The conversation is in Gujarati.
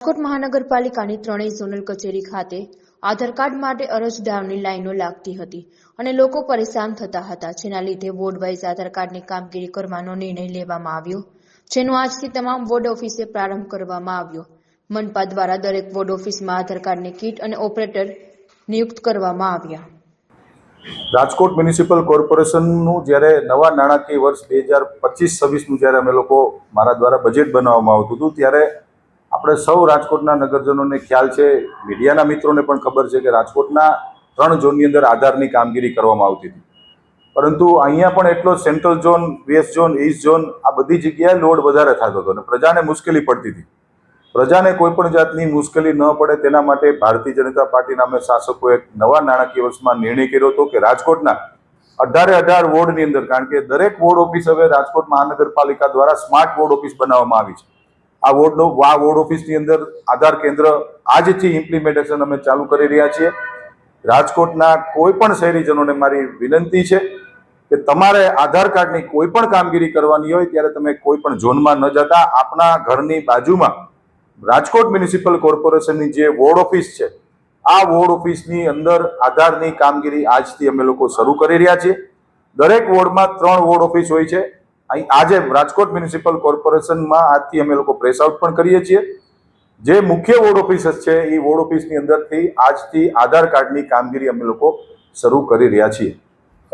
રાજકોટ મહાનગરપાલિકાની ત્રણેય ઝોનલ કચેરી ખાતે આધાર કાર્ડ માટે અરજદારોની લાઈનો લાગતી હતી અને લોકો પરેશાન થતા હતા, જેના લીધે વોર્ડ વાઇઝ આધાર કાર્ડની કામગીરી કરવાનો નિર્ણય લેવામાં આવ્યો, જેનો આજથી તમામ વોર્ડ ઓફિસે પ્રારંભ કરવામાં આવ્યો. મનપા દ્વારા દરેક વોર્ડ ઓફિસમાં આધાર કાર્ડની કીટ અને ઓપરેટર નિયુક્ત કરવામાં આવ્યા. રાજકોટ મ્યુનિસિપલ કોર્પોરેશનનું જ્યારે નવા નાણાકીય વર્ષ બે હજાર પચીસ છવ્વીસનું જ્યારે અમે લોકો મારા દ્વારા બજેટ બનાવવામાં આવતું હતું, ત્યારે આપણે સૌ રાજકોટના નગરજનોને ખ્યાલ છે, મીડિયાના મિત્રોને પણ ખબર છે કે રાજકોટના ત્રણ ઝોનની અંદર આધારની કામગીરી કરવામાં આવતી હતી. પરંતુ અહીંયા પણ એટલો central zone, west zone, east zone, આ બધી જગ્યાએ લોડ વધારે થતો હતો અને પ્રજાને મુશ્કેલી પડતી હતી. પ્રજાને કોઈ પણ જાતની મુશ્કેલી ન પડે તેના માટે ભારતીય જનતા પાર્ટીના અમે શાસકોએ નવા નાણાકીય વર્ષમાં નિર્ણય કર્યો હતો કે રાજકોટના અઢારે અઢાર વોર્ડની અંદર, કારણ કે દરેક વોર્ડ ઓફિસ હવે રાજકોટ મહાનગરપાલિકા દ્વારા સ્માર્ટ વોર્ડ ઓફિસ બનાવવામાં આવી છે. આ વોર્ડનો, આ વોર્ડ ઓફિસની અંદર આધાર કેન્દ્ર આજથી ઇમ્પ્લિમેન્ટેશન અમે ચાલુ કરી રહ્યા છીએ. રાજકોટના કોઈ પણ શહેરીજનોને મારી વિનંતી છે કે તમારે આધાર કાર્ડની કોઈ પણ કામગીરી કરવાની હોય ત્યારે તમે કોઈ પણ ઝોનમાં ન જતા. આપણા ઘરની બાજુમાં રાજકોટ મ્યુનિસિપલ કોર્પોરેશનની જે વોર્ડ ઓફિસ છે, આ વોર્ડ ઓફિસની અંદર આધારની કામગીરી આજથી અમે લોકો શરૂ કરી રહ્યા છીએ. દરેક વોર્ડમાં ત્રણ વોર્ડ ઓફિસ હોય છે. આજે રાજકોટ મ્યુનિસિપલ કોર્પોરેશનમાં આજથી અમે લોકો પ્રેસ આઉટ પણ કરીએ છીએ. જે મુખ્ય વોર્ડ ઓફિસ છે, એ વોર્ડ ઓફિસની અંદરથી આજથી આધાર કાર્ડની કામગીરી અમે લોકો શરૂ કરી રહ્યા છીએ.